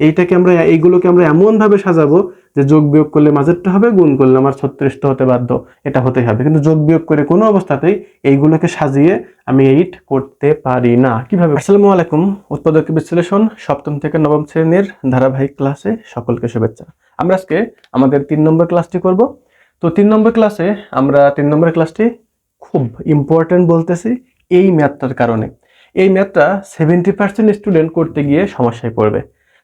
এইটাকে আমরা, এইগুলোকে আমরা এমনভাবে সাজাবো যে যোগ বিয়োগ করলে মাঝেরটা হবে, গুণ করলে আমার ছত্রিশটা হতে বাধ্য, এটা হতেই হবে। কিন্তু যোগ বিয়োগ করে কোনো অবস্থাতেই এইগুলোকে সাজিয়ে আমি এইট করতে পারি না। কীভাবে? আসসালামু আলাইকুম। উৎপাদক বিশ্লেষণ, সপ্তম থেকে নবম শ্রেণির ধারাবাহিক ক্লাসে সকলকে শুভেচ্ছা। আমরা আজকে আমাদের তিন নম্বর ক্লাসটি করব। তো তিন নম্বর ক্লাসে আমরা, তিন নম্বর ক্লাসটি খুব ইম্পর্টেন্ট বলতেছি এই ম্যাথটার কারণে। এই ম্যাথটা সেভেন্টি পার্সেন্ট স্টুডেন্ট করতে গিয়ে সমস্যায় পড়বে।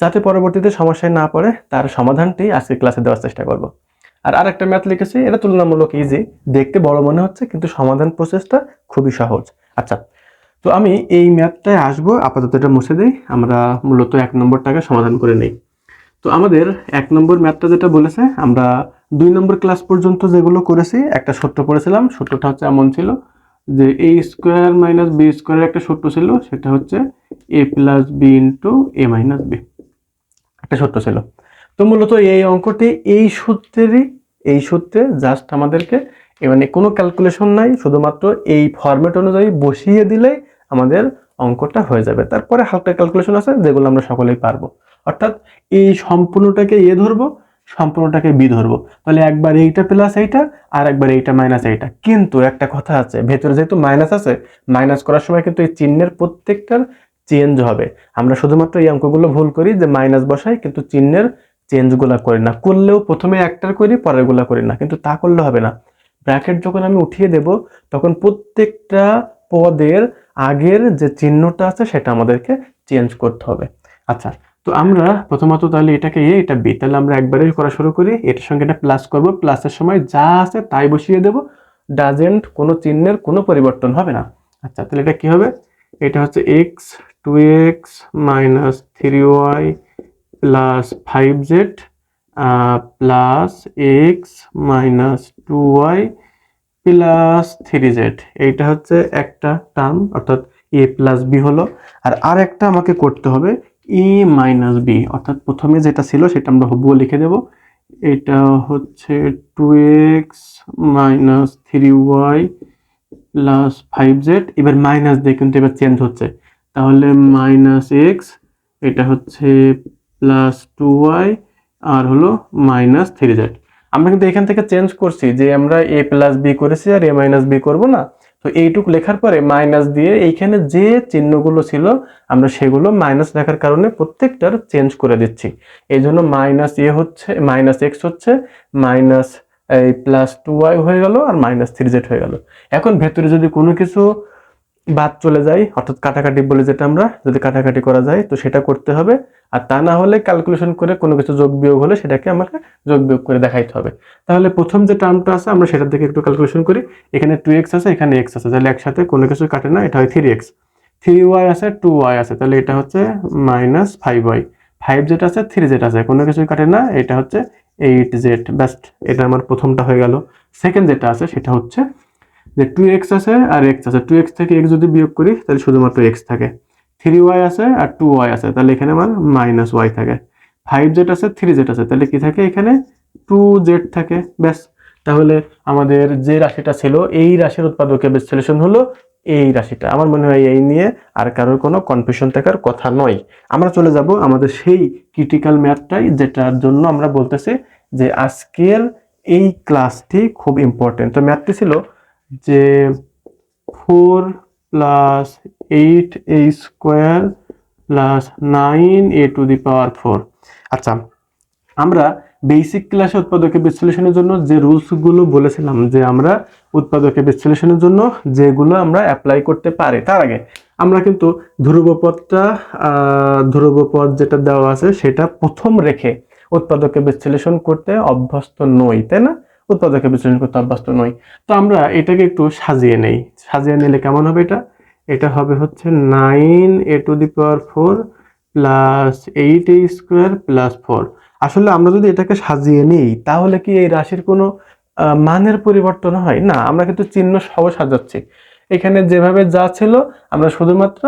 যাতে পরবর্তীতে সমস্যায় না পড়ে তার সমাধানটি আজকে ক্লাসে দেওয়ার চেষ্টা করব। আর আরেকটা ম্যাথ লিখেছি, এটা তুলনামূলক ইজি দেখতে বড় মনে হচ্ছে, কিন্তু সমাধান প্রসেসটা খুবই সহজ। আচ্ছা তো আমি এই ম্যাথটায় আসব, আপাতত এটা মুছে দিই, আমরা মূলত এক নম্বরটাকে সমাধান করে নেই। তো আমাদের এক নম্বর ম্যাথটা যেটা বলেছে, আমরা দুই নম্বর ক্লাস পর্যন্ত যেগুলো করেছি, একটা সূত্র পড়েছিলাম সূত্রটা হচ্ছে এমন ছিল যে এ স্কোয়ার মাইনাস বি স্কোয়ারের একটা সূত্র ছিল, সেটা হচ্ছে a plus b into a minus b একটা সূত্র ছিল। তো মূলত এই অঙ্কটি, এই সূত্রেরই, এই সূত্রে জাস্ট আমাদেরকে মানে কোনো ক্যালকুলেশন নাই, শুধুমাত্র এই ফরম্যাট অনুযায়ী বসিয়ে দিলেই আমাদের অঙ্কটা হয়ে যাবে। তারপরে হালকা ক্যালকুলেশন আছে, যেগুলো আমরা সকলেই পারব। অর্থাৎ এই সম্পূর্ণটাকে এ ধরবো, সম্পূর্ণটাকে বি ধরবো। তাহলে একবার এইটা প্লাস এইটা, আর একবার এইটা মাইনাস এইটা। কিন্তু একটা কথা আছে, ভেতরে যেহেতু মাইনাস আছে মাইনাস করার সময় কিন্তু এই চিহ্নের প্রত্যেকটার চেঞ্জ হবে। আমরা শুধুমাত্র এই অঙ্কগুলো ভুল করি যে মাইনাস বসাই, কিন্তু চিহ্নের চেঞ্জগুলো করি না। করলেও প্রথমে একটার করি, পরেরগুলো করি না, কিন্তু তা করলে হবে না। ব্র্যাকেট যখন আমি উঠিয়ে দেব, তখন প্রত্যেকটা পদের আগের যে চিহ্নটা আছে, সেটা আমাদেরকে চেঞ্জ করতে হবে। আচ্ছা তো আমরা প্রথমত তাহলে এটাকে এ, এটা বি, তাহলে আমরা একবারেই করা শুরু করি। এটার সঙ্গে এটা প্লাস করব প্লাসের সময় যা আছে তাই বসিয়ে দেব। ডাজেন্ট কোনো চিহ্নের কোনো পরিবর্তন হবে না। আচ্ছা তাহলে এটা কি হবে? এটা হচ্ছে x two x minus three y plus five z plus x minus two y plus three z এইটা হচ্ছে একটা টার্ম অর্থাৎ এ প্লাস বি হলো। আর আর একটা আমাকে করতে হবে এ মাইনাস বি অর্থাৎ প্রথমে যেটা ছিল সেটা আমরা হবুও লিখে দেব। এটা হচ্ছে two x minus three y plus five z এবার মাইনাস দিয়ে কিন্তু এবার চেঞ্জ হচ্ছে। তাহলে মাইনাস এক্স এটা হচ্ছে প্লাস টু ওয়াই আর হলো মাইনাস থ্রি জেড আমরা কিন্তু এখান থেকে চেঞ্জ করছি যে আমরা এ প্লাস বি করেছি আর এ মাইনাস বি করব না। তো এইটুকু লেখার পরে মাইনাস দিয়ে এইখানে যে চিহ্নগুলো ছিল, আমরা সেগুলো মাইনাস লেখার কারণে প্রত্যেকটার চেঞ্জ করে দিচ্ছি। এই জন্য মাইনাস এ হচ্ছে মাইনাস এক্স হচ্ছে মাইনাস এই প্লাস টু ওয়াই হয়ে গেল আর মাইনাস থ্রি জেড হয়ে গেল। এখন ভেতরে যদি কোনো কিছু বাদ চলে যায় অর্থাৎ কাটাকাটি বলে যেটা আমরা, যদি কাটাকাটি করা যায়, তো সেটা করতে হবে। আর তা না হলে ক্যালকুলেশন করে কোনো কিছু যোগ বিয়োগ হলে সেটাকে আমাকে যোগ বিয়োগ করে দেখাইতে হবে। তাহলে প্রথম যে টার্মটা আছে, আমরা সেটার দিকে একটু ক্যালকুলেশন করি। এখানে টু এক্স আছে, এখানে এক্স আছে। তাহলে একসাথে কোনো কিছু কাটে না, এটা হয় থ্রি এক্স থ্রি ওয়াই আছে টু ওয়াই আছে। তাহলে এটা হচ্ছে minus five y five z আছে থ্রি জেড আছে, কোনো কিছুই কাটে না, এটা হচ্ছে এইট জেড ব্যাস্ট এটা আমার প্রথমটা হয়ে গেল। সেকেন্ড যেটা আছে, সেটা হচ্ছে যে টু এক্স আছে আর এক্স আছে। টু এক্স থেকে এক্স যদি বিয়োগ করি, তাহলে শুধুমাত্র এক্স থাকে। থ্রি ওয়াই আছে আর টু ওয়াই আছে, তাহলে এখানে আমার মাইনাস ওয়াই থাকে। ফাইভ জেড আছে থ্রি জেড আছে, তাহলে কি থাকে এখানে? টু জেড থাকে, ব্যাস। তাহলে আমাদের যে রাশিটা ছিল, এই রাশির উৎপাদকের বিশ্লেষণ হলো এই রাশিটা। আমার মনে হয় এই নিয়ে আর কারোর কোনো কনফিউশন থাকার কথা নয়। আমরা চলে যাব আমাদের সেই ক্রিটিক্যাল ম্যাথটাই যেটার জন্য আমরা বলতেছি যে আজকের এই ক্লাসটি খুব ইম্পর্টেন্ট তো ম্যাথটি ছিল যে four plus eight a square plus nine a to the power four. আচ্ছা আমরা বেসিক ক্লাসে উৎপাদকের বিশ্লেষণের জন্য যে রুলসগুলো বলেছিলাম যে আমরা উৎপাদকের বিশ্লেষণের জন্য যেগুলো আমরা অ্যাপ্লাই করতে পারি, তার আগে আমরা কিন্তু ধ্রুবপদটা ধ্রুবপদ যেটা দেওয়া আছে সেটা প্রথম রেখে উৎপাদকের বিশ্লেষণ করতে অভ্যস্ত নই, তাই না? উৎপাদকের বিশ্লেষণ করতে অভ্যস্ত নই তো আমরা এটাকে একটু সাজিয়ে নেই। সাজিয়ে নিলে কেমন হবে এটা? এটা হবে হচ্ছে nine a to the power four plus eight a square plus four. আসলে আমরা যদি এটাকে সাজিয়ে নিই, তাহলে কি এই রাশির কোনো মানের পরিবর্তন হয়? না, আমরা কিন্তু চিহ্ন সহ সাজাচ্ছি। এখানে যেভাবে যা ছিল, আমরা শুধুমাত্র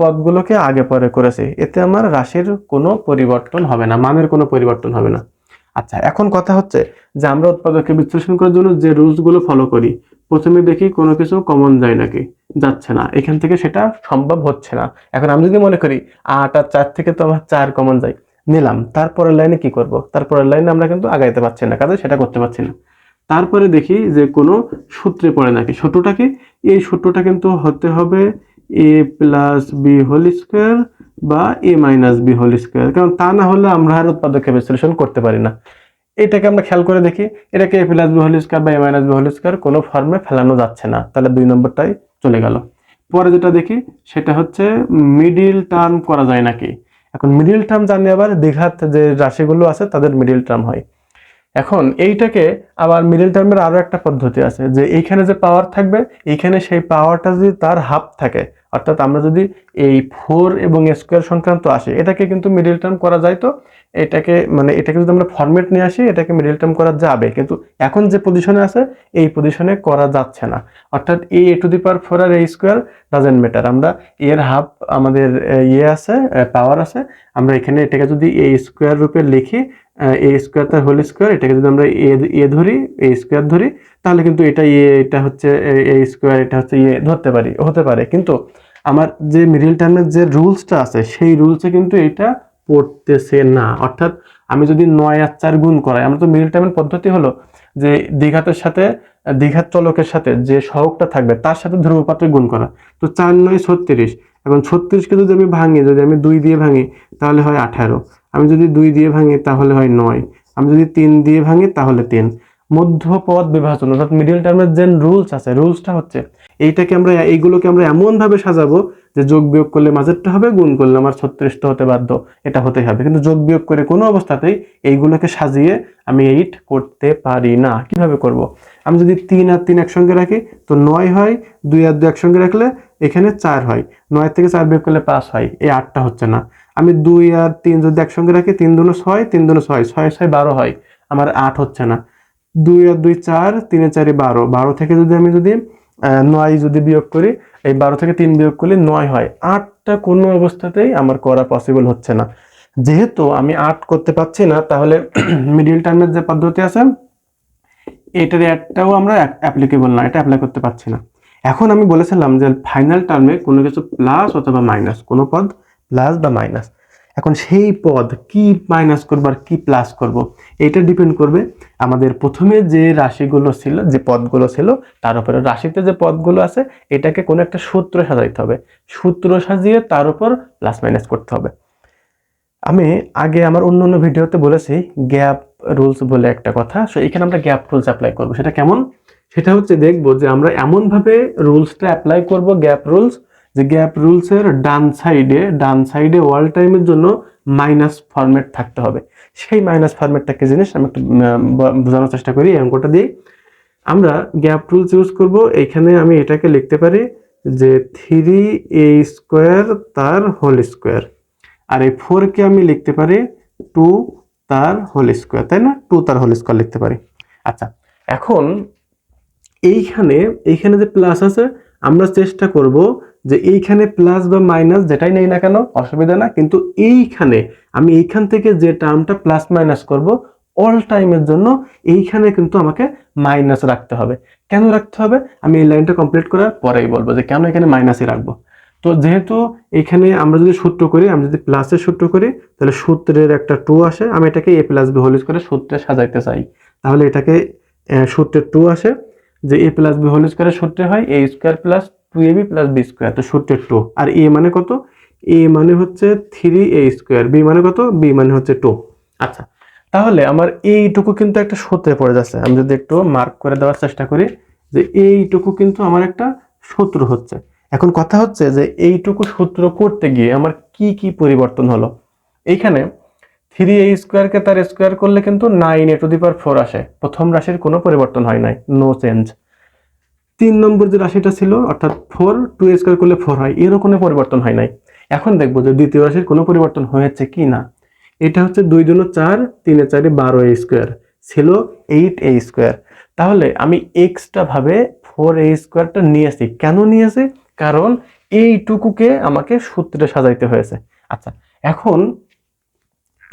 পদগুলোকে আগে পরে করেছি। এতে আমার রাশির কোনো পরিবর্তন হবে না, মানের কোনো পরিবর্তন হবে না। আচ্ছা এখন কথা হচ্ছে যে আমরা উৎপাদককে বিশ্লেষণ করার জন্য যে রুলসগুলো ফলো করি, প্রথমে দেখি কোনো কিছু কমন যায় নাকি, যাচ্ছে না। এখান থেকে সেটা সম্ভব হচ্ছে না। এখন আমি যদি মনে করি আট আর চার থেকে তো আমার চার কমন যায়, নিলাম। তারপরের লাইনে কি করব? তারপরের লাইনে আমরা কিন্তু আগাইতে পারছি না, কাজে সেটা করতে পারছি না। তারপরে দেখি যে কোনো সূত্রে পড়ে নাকি সূত্রটাকে এই সূত্রটা কিন্তু হতে হবে a plus b whole square বা a minus b whole square কারণ তা না হলে আমরা আর উৎপাদকে বিশ্লেষণ করতে পারি না। এটাকে আমরা খেয়াল করে দেখি, এটাকে a plus b whole square বা a minus b whole square কোনো ফর্মে ফেলানো যাচ্ছে না। তাহলে দুই নম্বরটাই চলে গেল। পরে যেটা দেখি, সেটা হচ্ছে মিডিল টার্ম করা যায় নাকি? এখন মিডিল টার্ম জানি আবার, দীঘাত যে রাশিগুলো আছে, তাদের মিডিল টার্ম হয়। এখন এইটাকে আবার মিডিল টার্মের আরও একটা পদ্ধতি আছে, যে এইখানে যে পাওয়ার থাকবে, এইখানে সেই পাওয়ারটা যদি তার হাফ থাকে, অর্থাৎ আমরা যদি এই ফোর এবং স্কোয়ার সংক্রান্ত আসে, এটাকে কিন্তু মিডিল টার্ম করা যায় তো? এটাকে মানে এটাকে যদি আমরা ফরম্যাট নিয়ে আসি, এটাকে মিডিল টার্ম করা যাবে। কিন্তু এখন যে পজিশনে আছে, এই পজিশনে করা যাচ্ছে না। অর্থাৎ এই এ টু দি পাওয়ার ফোর আর এই স্কোয়ার ডাজেন্ট ম্যাটার আমরা এর হাফ আমাদের ইয়ে আছে পাওয়ার আছে। আমরা এখানে এটাকে যদি এই স্কোয়ার রূপে লিখি এ স্কোয়ার তার হোল স্কোয়ার এটাকে যদি আমরা এ এ ধরি এ স্কোয়ার ধরি, তাহলে কিন্তু এটা ইয়ে এটা হচ্ছে এ স্কোয়ার এটা হচ্ছে ইয়ে ধরতে পারি, হতে পারে। কিন্তু আমার যে মিডিল টার্মের যে রুলসটা আছে, সেই রুলসে কিন্তু এটা পড়তেছে না। অর্থাৎ আমি যদি নয় আর চার গুণ করাই, আমরা তো মিডিল টার্মের পদ্ধতি হলো যে দ্বিঘাতের সাথে দ্বিঘাত চলকের সাথে যে সহগটা থাকবে, তার সাথে ধ্রুবপাত্রে গুণ করা। তো চার নয় ছত্রিশ, এখন ছত্রিশকে যদি আমি ভাঙি, যদি আমি দুই দিয়ে ভাঙি, তাহলে হয় আঠারো। আমি যদি দুই দিয়ে ভাঙি তাহলে হয় নয়। আমি যদি তিন দিয়ে ভাঙি তাহলে তিন। মধ্যপদ বিভাজন, অর্থাৎ মিডিল টার্মের যে রুলস আছে রুলসটা হচ্ছে এইটাকে আমরা, এইগুলোকে আমরা এমনভাবে সাজাবো যে যোগ বিয়োগ করলে মাঝেরটা হবে, গুণ করলে আমার ছত্রিশটা হতে বাধ্য, এটা হতে হবে। কিন্তু যোগ বিয়োগ করে কোনো অবস্থাতেই এইগুলোকে সাজিয়ে আমি এইট করতে পারি না। কীভাবে করব। আমি যদি তিন আর তিন একসঙ্গে রাখি, তো নয় হয় দুই আর দুই একসঙ্গে রাখলে এখানে চার হয়। নয় থেকে চার বিয়োগ করলে পাঁচ হয়। এই আটটা হচ্ছে না। আমি দুই আর তিন যদি একসঙ্গে রাখি, তিন দুনো ছয়, তিন দুনো ছয় ছয় ছয়, বারো হয়। আমার আট হচ্ছে না। দুই আর দুই চার, তিনে চারে বারো। বারো থেকে যদি আমি যদি নয় যদি বিয়োগ করি, এই বারো থেকে তিন বিয়োগ করলে নয় হয়। আটটা কোনো অবস্থাতেই আমার করা পসিবল হচ্ছে না। যেহেতু আমি আট করতে পারছি না, তাহলে মিডিল টার্মের যে পদ্ধতি আছে, এটার একটাও আমরা অ্যাপ্লিকেবল না। এটা অ্যাপ্লাই করতে পারছি না। এখন আমি বলেছিলাম যে ফাইনাল টার্মে কোনো কিছু প্লাস অথবা মাইনাস কোনো পদ প্লাস বা মাইনাস এখন সেই পদ কি মাইনাস করব আর কি প্লাস করব এটা ডিপেন্ড করবে আমাদের প্রথমে যে রাশিগুলো ছিল, যে পদগুলো ছিল, তার উপরে রাশিতে যে পদগুলো আছে, এটাকে কোনো একটা সূত্র সাজাইতে হবে। সূত্র সাজিয়ে তার উপর প্লাস মাইনাস করতে হবে। আমি আগে আমার অন্য অন্য ভিডিওতে বলেছি গ্যাপ রুলস বলে একটা কথা সো এখানে আমরা গ্যাপ রুলস অ্যাপ্লাই করব। সেটা কেমন? সেটা হচ্ছে দেখব যে আমরা এমনভাবে রুলসটা অ্যাপ্লাই করব গ্যাপ রুলস যে গ্যাপ রুলসের ডান সাইডে ডান সাইডে ওয়াল টাইমের জন্য মাইনাস ফরম্যাট থাকতে হবে। সেই মাইনাস ফরম্যাটটা কি জিনিস? আমি একটু বোঝানোর চেষ্টা করি অঙ্কটা দিয়ে। আমরা গ্যাপ রুলস ইউজ করব। এখানে আমি এটাকে লিখতে পারি যে থ্রি এ স্কোয়ার তার হোল স্কোয়ার আর এই ফোরকে আমি লিখতে পারি টু তার হোল স্কোয়ার তাই না? টু তার হোল স্কোয়ার লিখতে পারি। আচ্ছা এখন এইখানে এইখানে যে প্লাস আছে, আমরা চেষ্টা করব যে এইখানে প্লাস বা মাইনাস যেটাই নেই না কেন, অসুবিধা না, কিন্তু এইখানে, আমি এইখান থেকে যে টার্মটা প্লাস মাইনাস করব অল টাইমের জন্য এইখানে কিন্তু আমাকে মাইনাস রাখতে হবে। কেন রাখতে হবে? আমি এই লাইনটা কমপ্লিট করার পরেই বলব যে কেন এখানে মাইনাসই রাখব। তো যেহেতু এখানে আমরা যদি সূত্র করি, আমি যদি প্লাসের সূত্র করি, তাহলে সূত্রের একটা টু আসে, আমি এটাকে এ প্লাস বি হোল করে সূত্রে সাজাইতে চাই। তাহলে এটাকে সূত্রের টু আসে যে এ প্লাস বি হোল স্কোয়ারের সূত্রে হয় a square plus two a b plus b square তো সূত্রের টু আর এ মানে কত? এ মানে হচ্ছে থ্রি এ স্কোয়ার বি মানে কত? বি মানে হচ্ছে টু আচ্ছা তাহলে আমার এইটুকু কিন্তু একটা সূত্রে পড়ে যাচ্ছে। আমি যদি একটু মার্ক করে দেওয়ার চেষ্টা করি, যে এইটুকু কিন্তু আমার একটা সূত্র হচ্ছে। এখন কথা হচ্ছে যে এইটুকু সূত্র করতে গিয়ে আমার কি কি পরিবর্তন হলো? এইখানে থ্রি এ স্কোয়ারকে তার স্কোয়ার করলে কিন্তু nine a to the power four আসে। প্রথম রাশির কোনো পরিবর্তন হয় নাই। নো চেঞ্জ তিন নম্বর যে রাশিটা ছিল, অর্থাৎ ফোর টু এ স্কোয়ার করলে ফোর হয়, এরও কোনো পরিবর্তন হয় নাই। এখন দেখব যে দ্বিতীয় রাশির কোনো পরিবর্তন হয়েছে কি না। এটা হচ্ছে দুই জন্য চার, তিনে চারে বারো এ স্কোয়ার। ছিল এইট এ স্কোয়ার। তাহলে আমি এক্সট্রা ভাবে ফোর এ স্কোয়ারটা নিয়েছি। কেন নিয়েছি? কারণ এইটুকুকে আমাকে সূত্রে সাজাইতে হয়েছে। আচ্ছা এখন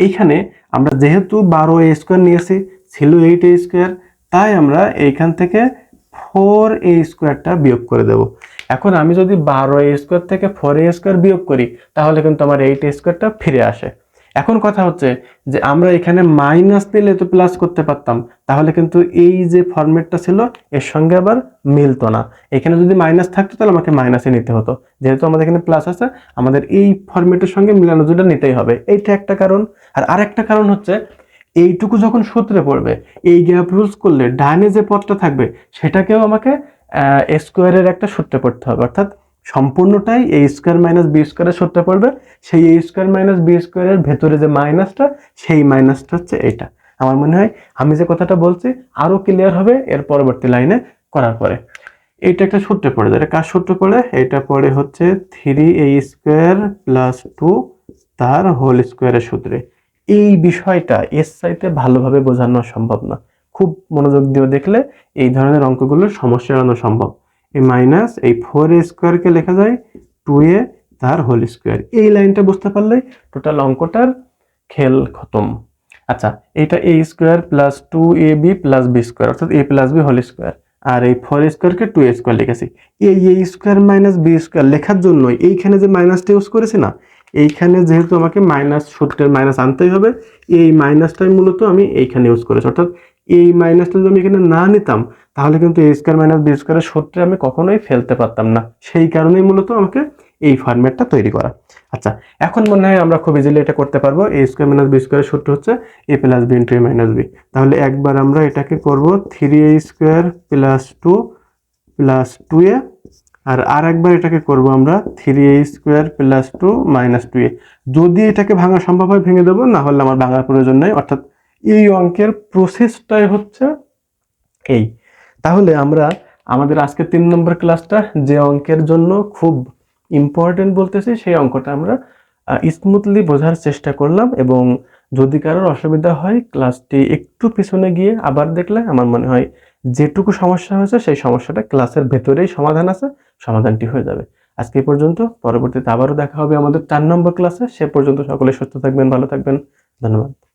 এইখানে আমরা যেহেতু বারো এ স্কোয়ার নিয়েছি, ছিল এইট এ স্কোয়ার, তাই আমরা এইখান থেকে ফোর এ স্কোয়ারটা বিয়োগ করে দেব। এখন আমি যদি বারো এ স্কোয়ার থেকে ফোর এ স্কোয়ার বিয়োগ করি, তাহলে কিন্তু আমার এইট এ স্কোয়ারটা ফিরে আসে। এখন কথা হচ্ছে যে আমরা এখানে মাইনাস দিলে তো প্লাস করতে পারতাম। তাহলে কিন্তু এই যে ফরম্যাটটা ছিল, এর সঙ্গে আবার মিলতো না। এখানে যদি মাইনাস থাকতো, তাহলে আমাকে মাইনাসে নিতে হতো। যেহেতু আমাদের এখানে প্লাস আছে, আমাদের এই ফরম্যাটের সঙ্গে মিলানো জুটা নিতেই হবে। এইটা একটা কারণ। আর আরেকটা কারণ হচ্ছে, এইটুকু যখন সূত্রে পড়বে, এই গ্যাপ রুলস করলে ডানে যে পথটা থাকবে, সেটাকেও আমাকে স্কোয়ারের একটা সূত্রে পড়তে হবে। অর্থাৎ সম্পূর্ণটাই এ স্কোয়ার মাইনাস বি স্কোয়ারের সূত্রে পড়বে। সেই এ স্কোয়ার মাইনাস বি স্কোয়ারের ভেতরে যে মাইনাসটা, সেই মাইনাসটা হচ্ছে এইটা আমার মনে হয় আমি যে কথাটা বলছি আরও ক্লিয়ার হবে এর পরবর্তী লাইনে করার পরে। এইটা একটা সূত্রে পড়ে যায়। এটা কার সূত্র পড়ে? এটা পড়ে হচ্ছে three a square plus two তার হোল স্কোয়ারের সূত্রে। এই বিষয়টা এর চাইতে ভালোভাবে বোঝানো সম্ভব না। খুব মনোযোগ দিয়ে দেখলে এই ধরনের অঙ্কগুলোর সমস্যা এড়ানো সম্ভব। এই মাইনাস এই ফোর এ স্কোয়ারকে লেখা যায় টু এ তার হোল স্কোয়ার এই লাইনটা বুঝতে পারলে টোটাল অঙ্কটার খেল খতম। আচ্ছা এটা a square plus two a b plus b square অর্থাৎ a plus b whole square আর এই ফোর স্কোয়ারকে টু এ স্কোয়ার লিখেছি। এই a square minus b square লেখার জন্য এইখানে যে মাইনাসটা ইউজ করেছি না, এইখানে যেহেতু আমাকে মাইনাস সূত্রের মাইনাস আনতেই হবে, এই মাইনাসটাই মূলত আমি এইখানে ইউজ করেছি। অর্থাৎ এই মাইনাসটা যদি আমি এখানে না নিতাম, তাহলে কিন্তু এ স্কোয়ার মাইনাস বি স্কোয়ারের সূত্রে আমি কখনোই ফেলতে পারতাম না। সেই কারণেই মূলত আমাকে এই ফরম্যাটটা তৈরি করা। আচ্ছা এখন মনে হয় আমরা খুব ইজিলি এটা করতে পারব। এ স্কোয়ার মাইনাস বি স্কোয়ারের সূত্র হচ্ছে a plus b into a minus b তাহলে একবার আমরা এটাকে করব three a square plus two plus two a আর আর একবার এটাকে করব আমরা three a square plus two minus two a যদি এটাকে ভাঙা সম্ভব হয়, ভেঙে দেবো, না হলে আমার ভাঙার প্রয়োজন নেই। অর্থাৎ এই অঙ্কের প্রসেসটাই হচ্ছে এই। তাহলে আমরা আমাদের আজকে তিন নম্বর ক্লাসটা যে অঙ্কের জন্য খুব ইম্পর্টেন্ট বলতেছি, সেই অঙ্কটা আমরা স্মুথলি বোঝার চেষ্টা করলাম এবং যদি কারোর অসুবিধা হয় ক্লাসটি একটু পিছনে গিয়ে আবার দেখলে আমার মনে হয় যেটুকু সমস্যা হয়েছে, সেই সমস্যাটা ক্লাসের ভেতরেই সমাধান আছে, সমাধানটি হয়ে যাবে। আজকে পর্যন্ত, পরবর্তীতে আবারও দেখা হবে আমাদের চার নম্বর ক্লাসে সে পর্যন্ত সকলে সুস্থ থাকবেন, ভালো থাকবেন। ধন্যবাদ।